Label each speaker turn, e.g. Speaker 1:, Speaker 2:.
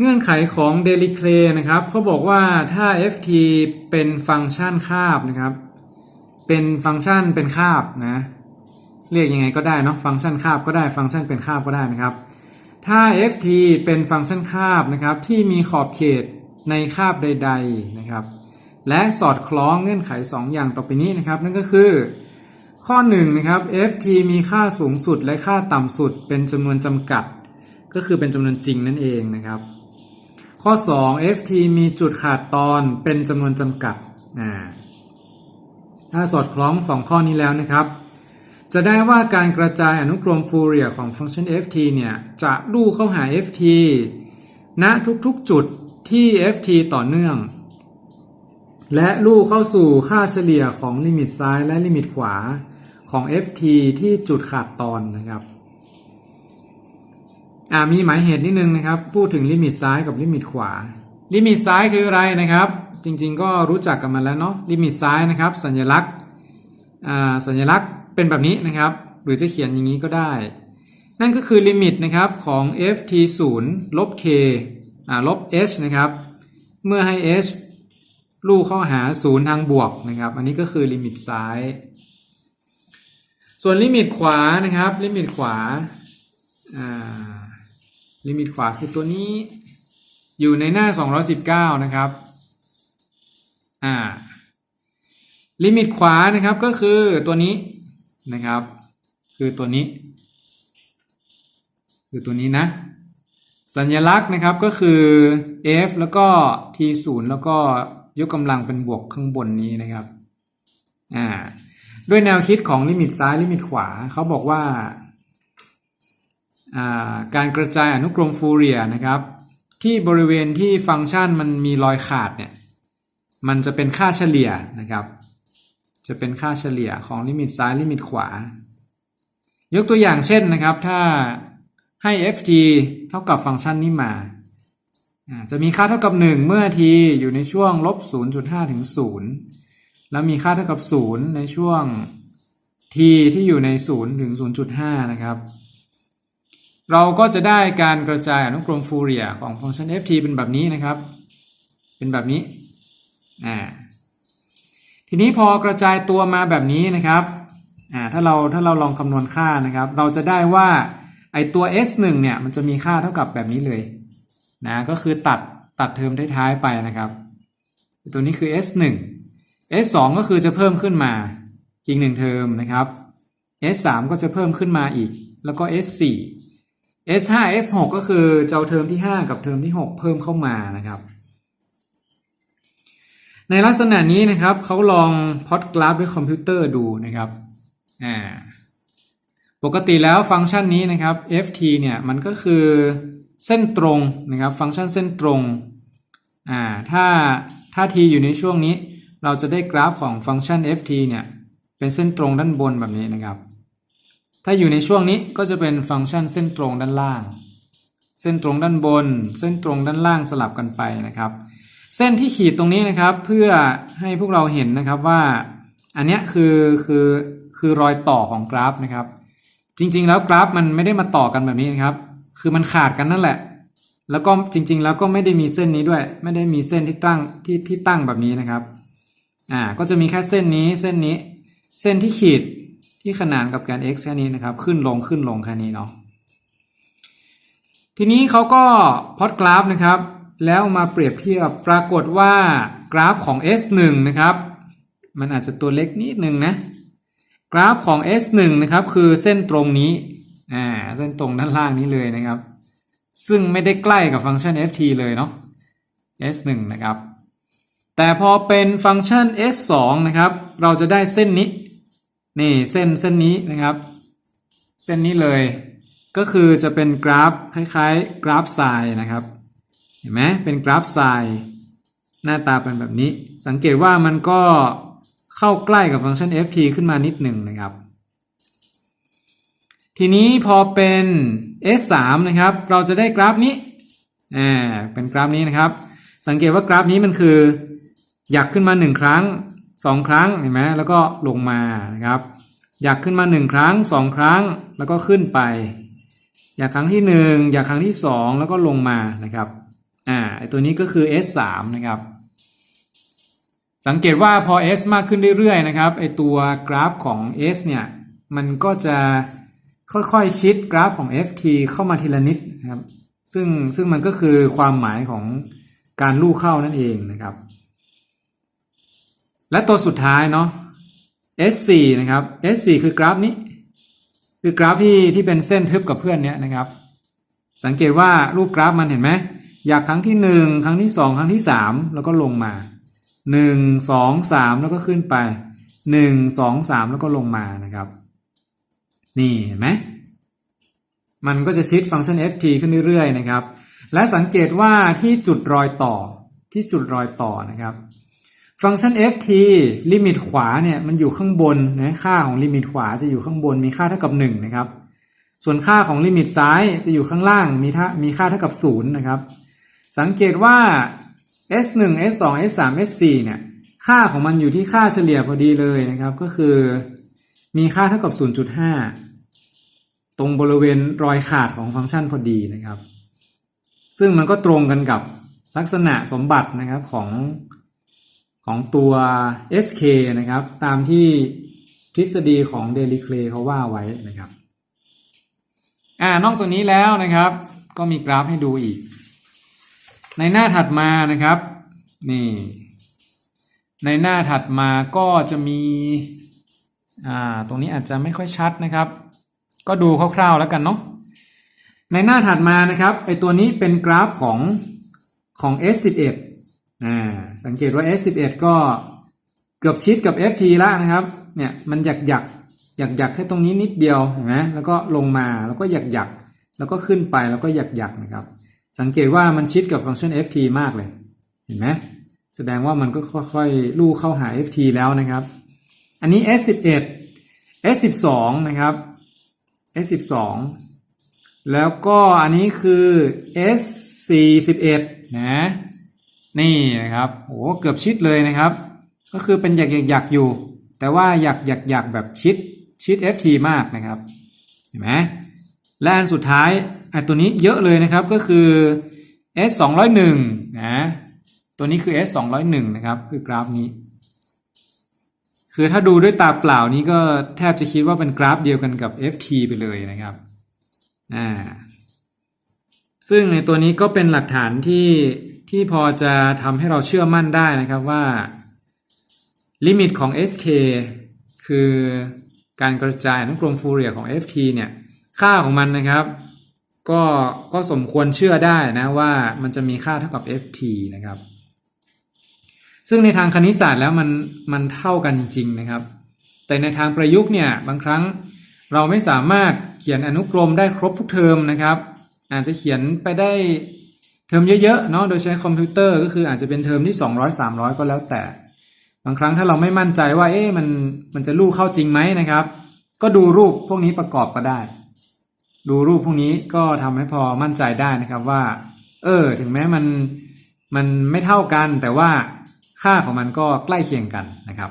Speaker 1: เงื่อนไขของ d e l i c l a นะครับเขาบอกว่าถ้า ft เป็นฟังก์ชันคาบนะครับ เป็นฟังก์ชันเป็นคาบนะ เรียกยังไงก็ได้เนาะฟังก์ชันคาบก็ได้ฟังก์ชันเป็นคาบก็ได้นะครับ ถ้า ft เป็นฟังก์ชันคาบนะครับ ที่มีขอบเขตในคาบใด ๆนะครับ และสอดคล้องเงื่อนไข 2 อย่างต่อไปนี้นะครับ นั่นก็คือ ข้อ1นะครับ ft มีค่าสูงสุดและค่าต่ำสุดเป็นจำนวนจำกัด ก็คือเป็นจำนวนจริงนั่นเองนะครับ ข้อ 2 ft มีจุดขาดตอนเป็นจำนวนจำกัดอ่าถ้าสอดคล้อง 2 ข้อนี้แล้วนะครับ จะได้ว่าการกระจายอนุกรมฟูเรียของฟังก์ชัน ft เนี่ย จะลู่เข้าหา ft ณทุกๆจุดที่ ft ต่อเนื่อง และลู่เข้าสู่ค่าเฉลี่ยของลิมิตซ้ายและลิมิตขวาของ ft ที่จุดขาดตอนนะครับ มีหมายเหตุนิดนึงนะครับ พูดถึงลิมิตซ้ายกับลิมิตขวา ลิมิตซ้ายคืออะไรนะครับ จริงๆก็รู้จักกันมาแล้วเนาะลิมิตซ้ายนะครับ สัญลักษณ์สัญลักษณ์เป็นแบบนี้นะครับ หรือจะเขียนอย่างนี้ก็ได้ นั่นก็คือลิมิตนะครับของ ft 0ลบ k ลบ h นะครับ เมื่อให้ h ลู่เข้าหา 0 ทางบวกนะครับ อันนี้ก็คือลิมิตซ้าย ส่วนลิมิตขวานะครับ ลิมิตขวาอ่า ลิมิตขวาคือตัวนี้ อยู่ในหน้า 219 นะครับอ่าลิมิตขวานะครับก็คือตัวนี้นะครับ คือตัวนี้ คือตัวนี้นะ สัญลักษณ์นะครับก็คือ f แล้วก็ t 0แล้วก็ยกกำลังเป็นบวกข้างบนนี้นะครับอ่าด้วยแนวคิดของลิมิตซ้ายลิมิตขวาเขาบอกว่า การกระจายอนุกรมฟูเรียนะครับ ที่บริเวณที่ฟังก์ชันมันมีรอยขาดเนี่ยมันจะเป็นค่าเฉลี่ยนะครับ จะเป็นค่าเฉลี่ยของลิมิตซ้ายลิมิตขวา ยกตัวอย่างเช่นนะครับ ถ้าให้ ft เท่ากับฟังก์ชันนี้มา จะมีค่าเท่ากับ 1 เมื่อ t อยู่ในช่วงลบ 0.5 ถึง 0 แล้วมีค่าเท่ากับ 0 ในช่วง t ที่อยู่ใน 0 ถึง 0.5 นะครับ เราก็จะได้การกระจายอนุกรมฟูเรียของฟังก์ชัน ft เป็นแบบนี้นะครับ เป็นแบบนี้ทีนี้พอกระจายตัวมาแบบนี้นะครับถ้าเราถ้าเราลองคำนวณค่านะครับ เราจะได้ว่าไอตัว s1 เนี่ยมันจะมีค่าเท่ากับแบบนี้เลยนะก็คือตัดตัดเทอมท้ายๆไปนะครับ ตัวนี้คือ s1 s2 ก็คือจะเพิ่มขึ้นมาอีกหนึ่งเทอมนะครับ s3 ก็จะเพิ่มขึ้นมาอีก แล้วก็ s4 S5 S6 ก็คือเจ้าเทอมที่ 5 กับเทอมที่ 6 เพิ่มเข้ามานะครับ ในลักษณะนี้นะครับเขาลองพอดกราฟด้วยคอมพิวเตอร์ดูนะครับปกติแล้วฟังก์ชันนี้นะครับ ft เนี่ยมันก็คือเส้นตรงนะครับ ฟังก์ชันเส้นตรงถ้าถ้า t อยู่ในช่วงนี้ เราจะได้กราฟของฟังก์ชัน ft เนี่ยเป็นเส้นตรงด้านบนแบบนี้นะครับ ถ้าอยู่ในช่วงนี้ก็จะเป็นฟังก์ชันเส้นตรงด้านล่าง เส้นตรงด้านบน เส้นตรงด้านล่างสลับกันไปนะครับ เส้นที่ขีดตรงนี้นะครับ เพื่อให้พวกเราเห็นนะครับว่า อันนี้คือคือคือรอยต่อของกราฟนะครับ จริง ๆ แล้วกราฟมันไม่ได้มาต่อกันแบบนี้นะครับ คือมันขาดกันนั่นแหละ แล้วก็จริง ๆ แล้วก็ไม่ได้มีเส้นนี้ด้วย ไม่ได้มีเส้นที่ตั้งที่ที่ตั้งแบบนี้นะครับอ่าก็จะมีแค่เส้นนี้เส้นนี้ เส้นที่ขีด ที่ขนานกับแกน x แค่นี้นะครับ ขึ้นลงขึ้นลงแค่นี้เนาะทีนี้เขาก็พอตกราฟนะครับ แล้วมาเปรียบเทียบปรากฏว่ากราฟของ S1 นะครับ มันอาจจะตัวเล็กนิดนึงนะ กราฟของ S1 นะครับ คือเส้นตรงนี้อ่าเส้นตรงด้านล่างนี้เลยนะครับ ซึ่งไม่ได้ใกล้กับฟังก์ชัน ft เลยเนาะ S1 นะครับ แต่พอเป็นฟังก์ชัน S2 นะครับ เราจะได้เส้นนี้ นี่เส้นเส้นนี้นะครับ เส้นนี้เลย ก็คือจะเป็นกราฟคล้ายๆ กราฟไซน์นะครับ เห็นไหมเป็นกราฟไซน์หน้าตาเป็นแบบนี้ สังเกตว่ามันก็เข้าใกล้กับฟังก์ชัน ft ขึ้นมานิดหนึ่งนะครับ ทีนี้พอเป็น s3 นะครับ เราจะได้กราฟนี้อ่าเป็นกราฟนี้นะครับ สังเกตว่ากราฟนี้มันคือ อยากขึ้นมา 1 ครั้ง 2 ครั้งเห็นไหมแล้วก็ลงมานะครับอยากขึ้นมา 1 ครั้ง 2 ครั้งแล้วก็ขึ้นไป อยากครั้งที่ 1 อยากครั้งที่ 2 แล้วก็ลงมานะครับอ่าไอตัวนี้ก็คือ S3 นะครับสังเกตว่าพอ S มากขึ้นเรื่อยๆนะครับไอตัวกราฟของ S เนี่ยมันก็จะค่อยๆชิดกราฟของ FT เข้ามาทีละนิดนะครับซึ่งซึ่งมันก็คือความหมายของการลู่เข้านั่นเองนะครับ และตัวสุดท้ายเนาะ S4 นะครับ S4 คือกราฟนี้ คือกราฟที่ที่เป็นเส้นทึบกับเพื่อนเนี้ยนะครับ สังเกตว่ารูปกราฟมันเห็นไหมอยากครั้งที่หนึ่งครั้งที่สองครั้งที่สามแล้วก็ลงมาหนึ่งสองสามแล้วก็ขึ้นไปหนึ่งสองสามแล้วก็ลงมานะครับ นี่เห็นไหมมันก็จะชิดฟังก์ชัน ft ขึ้นเรื่อยๆนะครับ และสังเกตว่าที่จุดรอยต่อที่จุดรอยต่อนะครับ ฟังก์ชัน ft ลิมิตขวาเนี่ยมันอยู่ข้างบนนะค่าของลิมิตขวาจะอยู่ข้างบนมีค่าเท่ากับ1นะครับส่วนค่าของลิมิตซ้ายจะอยู่ข้างล่างมีท่ามีค่าเท่ากับ0นะครับสังเกตว่า s1 s2 s3 s4 เนี่ยค่าของมันอยู่ที่ค่าเฉลี่ยพอดีเลยนะครับก็คือมีค่าเท่ากับ 0.5 ตรงบริเวณรอยขาดของฟังก์ชันพอดีนะครับ ซึ่งมันก็ตรงกันกับลักษณะสมบัตินะครับของ ของตัว SK นะครับ ตามที่ทฤษฎีของเดลิเคลเขาว่าไว้นะครับอ่านอกจากนี้แล้วนะครับ ก็มีกราฟให้ดูอีก ในหน้าถัดมานะครับนี่ในหน้าถัดมาก็จะมีอ่าตรงนี้อาจจะไม่ค่อยชัดนะครับ ก็ดูคร่าวๆแล้วกันเนาะในหน้าถัดมานะครับไอตัวนี้เป็นกราฟของของ S11 อ่าสังเกตว่า S11 ก็เกือบชิดกับ FT แล้วนะครับ เนี่ยมันหยักหยักหยักหยักแค่ตรงนี้นิดเดียวเห็นไหมแล้วก็ลงมาแล้วก็หยักหยักแล้วก็ขึ้นไปแล้วก็หยักหยักนะครับ สังเกตว่ามันชิดกับฟังก์ชัน ft มากเลยเห็นไหมแสดงว่ามันก็ค่อยๆลู่เข้าหา ft แล้วนะครับ อันนี้ s11 s12 นะครับ s12 แล้วก็อันนี้คือ s41 นะ นี่นะครับโอ้เกือบชิดเลยนะครับ ก็คือเป็นหยักหยักๆอยู่ แต่ว่าหยักหยักหยักแบบชิดชิด ft มากนะครับเห็นไหมและอันสุดท้ายไอ้ตัวนี้เยอะเลยนะครับก็คือ s 2 0 1นะตัวนี้คือ s 2 0 1นะครับ คือกราฟนี้ คือถ้าดูด้วยตาเปล่านี้ก็แทบจะคิดว่าเป็นกราฟเดียวกันกับ ft ไปเลยนะครับอ่าซึ่งในตัวนี้ก็เป็นหลักฐานที่ ที่พอจะทำให้เราเชื่อมั่นได้นะครับว่า ลิมิตของ sk คือการกระจายอนุกรมฟูเรียของ ft เนี่ยค่าของมันนะครับ ก็ก็สมควรเชื่อได้นะว่ามันจะมีค่าเท่ากับ ft นะครับ ซึ่งในทางคณิตศาสตร์แล้วมันมันเท่ากันจริงนะครับ แต่ในทางประยุกต์เนี่ยบางครั้งเราไม่สามารถเขียนอนุกรมได้ครบทุกเทอมนะครับ อาจจะเขียนไปได้ เทอมเยอะๆเนาะโดยใช้คอมพิวเตอร์ก็คืออาจจะเป็นเทอมที่ 200 300 ก็แล้วแต่ บางครั้งถ้าเราไม่มั่นใจว่าเอ๊ะมันมันจะลู่เข้าจริงไหมนะครับ ก็ดูรูปพวกนี้ประกอบก็ได้ ดูรูปพวกนี้ก็ทำให้พอมั่นใจได้นะครับว่า เออ ถึงแม้มันมันไม่เท่ากันแต่ว่าค่าของมันก็ใกล้เคียงกันนะครับ